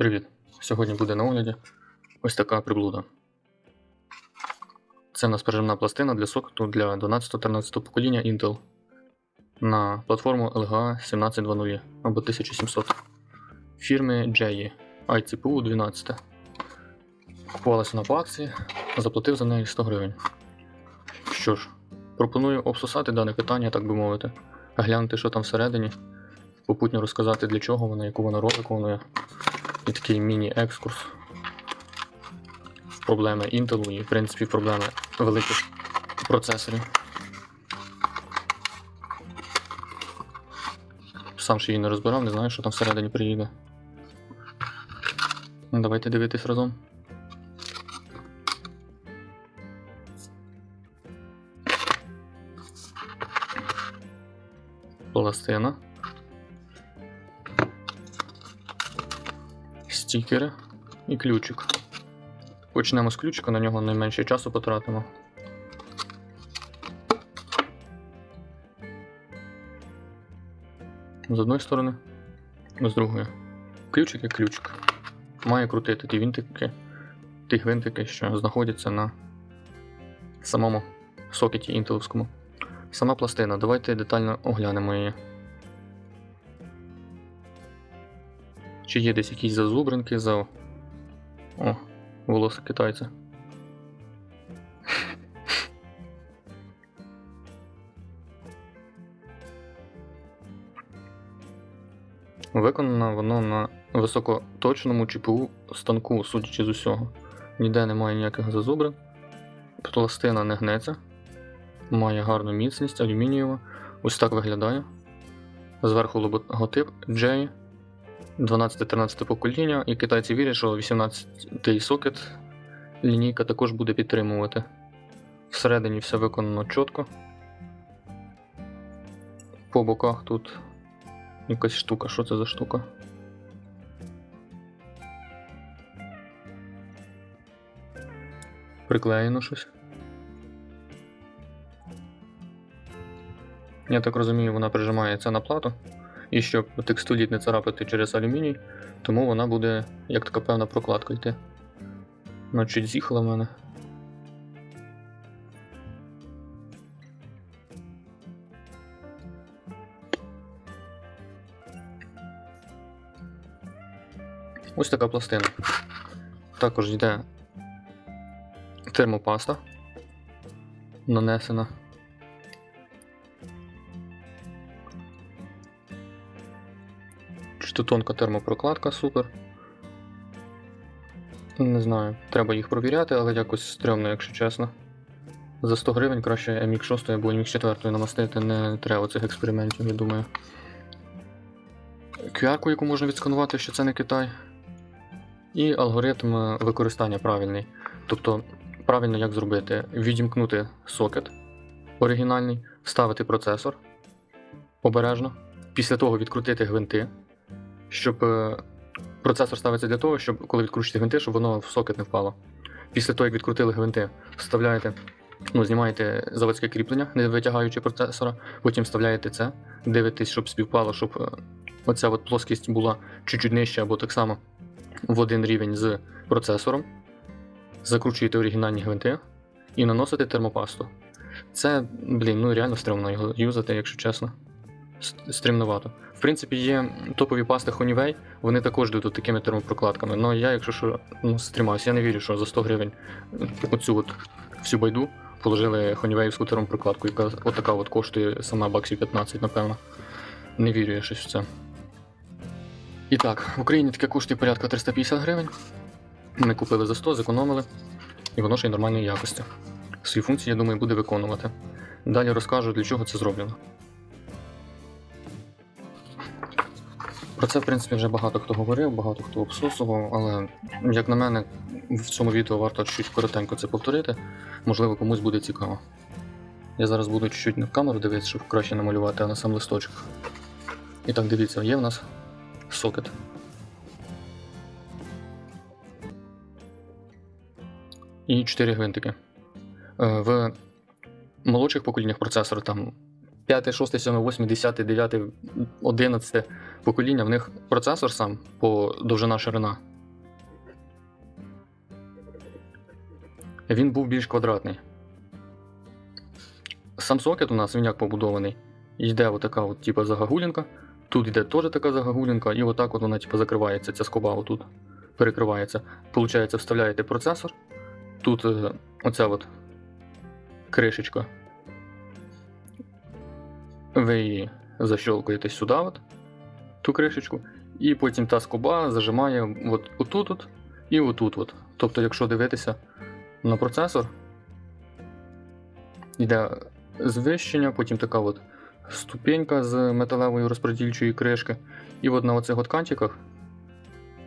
Привіт! Сьогодні буде на огляді ось така приблуда. Це в нас пережимна пластина для сокету для 12-13 покоління Intel на платформу LGA 1720 або 1700 фірми JE iCPU 12. Купувалася вона по акції, заплатив за неї 100 гривень. Що ж, пропоную обсусати дане питання, так би мовити, глянути, що там всередині, попутно розказати, для чого вона, яку вона роль виконує і такий міні-екскурс в проблеми Intel і, в принципі, проблеми великих процесорів. Сам ще її не розбирав, не знаю, що там всередині приїде. Ну, Давайте дивитись разом. Пластина. Стікери і ключик. Почнемо з ключика, на нього найменше часу потратимо. З одної сторони, з другої. Ключик як ключик. Має крутити ті вінтики, ті гвинтики, що знаходяться на самому сокеті інтеловському. Сама пластина. Давайте детально оглянемо її. Чи є десь якісь зазубринки за. О, волосся китайця. Виконано воно на високоточному ЧПУ станку, судячи з усього. Ніде немає ніяких зазубрин. Пластина не гнеться. Має гарну міцність, алюмінієва. Ось так виглядає. Зверху логотип J 12-13 покоління, і китайці вірять, що 18-й сокет лінійка також буде підтримувати. Всередині все виконано чітко. По боках тут якась штука. Що це за штука? Приклеєно щось. Я так розумію, вона прижимається на плату. І щоб текстиліт не царапати через алюміній, тому вона буде як така певна прокладка йти. Вона з'їхала в мене. Ось така пластина. Також йде термопаста нанесена. Чи тонка термопрокладка, супер. Не знаю, треба їх провіряти, але якось стрьомно, якщо чесно. За 100 гривень краще MX6 або MX4 намастити не треба цих експериментів, я думаю. QR-ку, яку можна відсканувати, що це не Китай. І алгоритм використання правильний. Тобто, правильно як зробити: відімкнути сокет оригінальний, вставити процесор обережно, після того відкрутити гвинти щоб е, процесор ставиться для того, щоб коли відкручуєте гвинти, щоб воно в сокет не впало. Після того, як відкрутили гвинти, вставляєте, ну, знімаєте заводське кріплення, не витягаючи процесора, потім вставляєте це, дивитесь, щоб співпало, щоб е, оця от плоскість була чуть-чуть нижча або так само в один рівень з процесором. Закручуєте оригінальні гвинти і наносите термопасту. Це, блін, ну реально стрімно його юзати, якщо чесно. С- Стрімновато. В принципі, є топові пасти Honeyway, вони також йдуть такими термопрокладками. Ну я, якщо що, ну, стримаюся, я не вірю, що за 100 гривень оцю от всю байду положили Honeyway'івську термопрокладку, яка отака от коштує сама баксів 15, напевно. Не вірю я щось в це. І так, в Україні таке коштує порядка 350 гривень. Ми купили за 100, зекономили, і воно ще й нормальної якості. Свої функції, я думаю, буде виконувати. Далі розкажу, для чого це зроблено. Про це, в принципі, вже багато хто говорив, багато хто обсусував, але, як на мене, в цьому відео варто чуть коротенько це повторити. Можливо, комусь буде цікаво. Я зараз буду чуть-чуть не камеру дивитися, щоб краще намалювати, а на сам листочок. І так, дивіться, є в нас сокет. І 4 гвинтики. Е, В молодших поколіннях процесора там 5, 6, 7, 8, 10, 9, 11 покоління в них процесор сам по довжина ширина. Він був більш квадратний. Сам сокет у нас він як побудований. Йде отака от, типу, загагулінка. Тут йде теж така загагулінка, і отак от вона типу, закривається, ця скоба отут перекривається. Получається, вставляєте процесор. Тут е, оця от кришечка. Ви її защелкуєте сюди. от ту кришечку, і потім та скоба зажимає от, отут от, і отут. От. Тобто, якщо дивитися на процесор, йде звищення, потім така от ступенька з металевої розподільчої кришки. І от на оцих от кантиках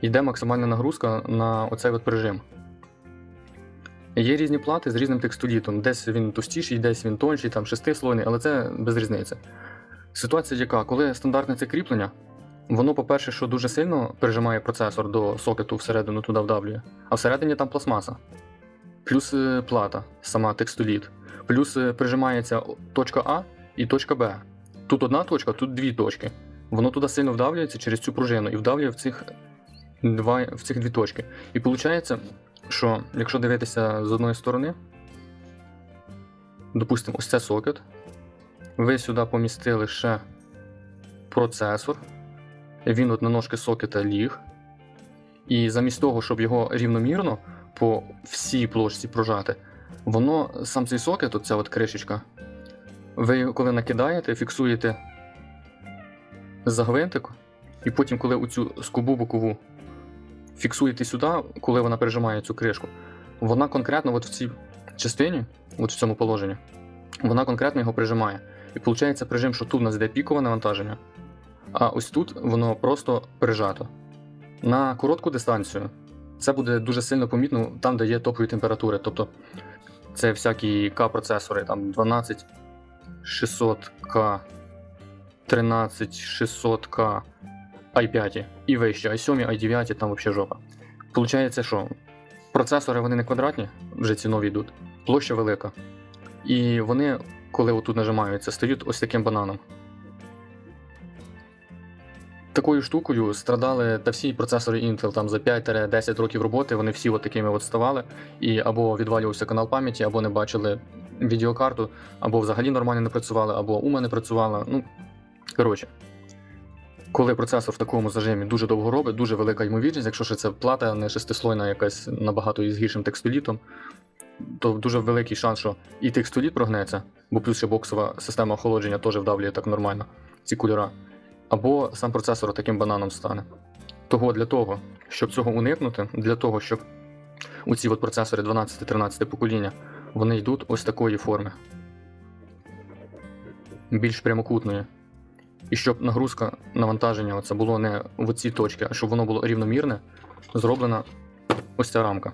йде максимальна нагрузка на оцей от прижим. Є різні плати з різним текстолітом. Десь він товстіший, десь він тонший, там шестислойний, але це без різниці. Ситуація яка, коли стандартне це кріплення, воно, по-перше, що дуже сильно прижимає процесор до сокету всередину туди вдавлює, а всередині там пластмаса. Плюс е, плата, сама текстоліт. Плюс е, прижимається точка А і точка Б. Тут одна точка, тут дві точки. Воно туди сильно вдавлюється через цю пружину і вдавлює в цих, два, в цих дві точки. І виходить, що якщо дивитися з одної сторони, допустимо, ось це сокет. Ви сюди помістили ще процесор. Він от на ножки сокета ліг. І замість того, щоб його рівномірно по всій площі прожати, воно сам цей сокет, оця от кришечка, ви коли накидаєте, фіксуєте за гвинтик, і потім, коли оцю скобу бокову фіксуєте сюди, коли вона пережимає цю кришку, вона конкретно от в цій частині, от в цьому положенні, вона конкретно його прижимає. І виходить прижим, що тут у нас йде пікове навантаження, а ось тут воно просто прижато. На коротку дистанцію це буде дуже сильно помітно там, де є топові температури. Тобто це всякі К-процесори, там 12 600К, 13 600К, i5 і вище, i7, i9, там взагалі жопа. Получається, що процесори вони не квадратні, вже ці нові йдуть, площа велика. І вони, коли отут нажимаються, стають ось таким бананом. Такою штукою страдали та всі процесори Intel там за 5-10 років роботи, вони всі от такими от ставали, і або відвалювався канал пам'яті, або не бачили відеокарту, або взагалі нормально не працювали, або ума не працювала. Ну, коротше. Коли процесор в такому зажимі дуже довго робить, дуже велика ймовірність, якщо ще це плата не шестислойна, якась набагато із гіршим текстолітом, то дуже великий шанс, що і текстоліт прогнеться, бо плюс ще боксова система охолодження теж вдавлює так нормально ці кольора. Або сам процесор таким бананом стане. Того для того, щоб цього уникнути, для того, щоб у ці от процесори 12-13 покоління вони йдуть ось такої форми. Більш прямокутної. І щоб нагрузка навантаження оце було не в ці точки, а щоб воно було рівномірне, зроблена ось ця рамка.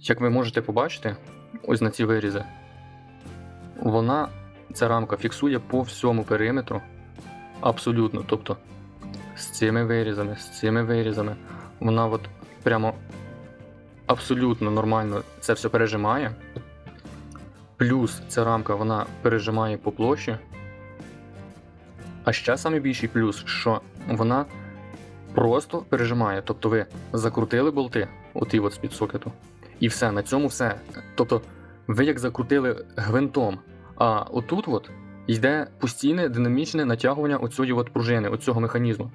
Як ви можете побачити, ось на ці вирізи, вона, ця рамка фіксує по всьому периметру абсолютно. Тобто з цими вирізами, з цими вирізами, вона от прямо абсолютно нормально це все пережимає. Плюс ця рамка вона пережимає по площі. А ще найбільший плюс, що вона просто пережимає. Тобто ви закрутили болти, оті от з-під сокету, і все, на цьому все. Тобто, ви як закрутили гвинтом, а отут от йде постійне динамічне натягування оцієї от пружини, оцього механізму.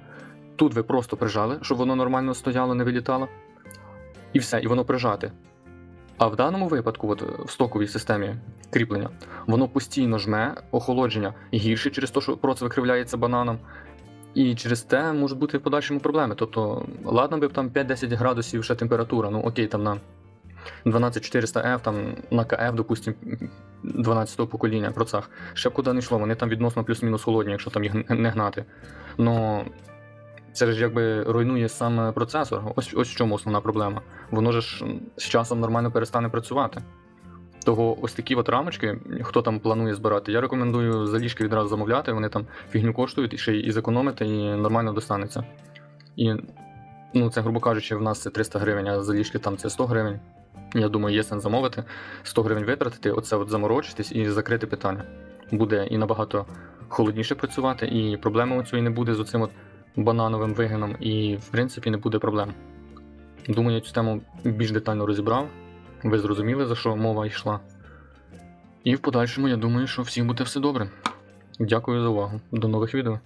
Тут ви просто прижали, щоб воно нормально стояло, не вилітало. І все, і воно прижате. А в даному випадку, от в стоковій системі кріплення, воно постійно жме, охолодження гірше через те, що проц викривляється бананом. І через те можуть бути в подальшому проблеми. Тобто, ладно би там 5-10 градусів ще температура, ну окей, там на 12400F, там на КФ, допустим, 12-го покоління процах. Ще б куди не йшло, вони там відносно плюс-мінус холодні, якщо там їх не гнати. Но це ж якби руйнує сам процесор. Ось ось в чому основна проблема. Воно ж з часом нормально перестане працювати. Того ось такі от рамочки, хто там планує збирати, я рекомендую заліжки відразу замовляти, вони там фігню коштують і ще й зекономити, і нормально достанеться. І ну, це, грубо кажучи, в нас це 300 гривень, а заліжки там це 100 гривень. Я думаю, є сенс замовити, 100 гривень витратити, оце от заморочитись і закрити питання. Буде і набагато холодніше працювати, і проблеми у цієї не буде з оцим от банановим вигином, і в принципі не буде проблем. Думаю, я цю тему більш детально розібрав. Ви зрозуміли, за що мова йшла. І в подальшому я думаю, що всім буде все добре. Дякую за увагу. До нових відео.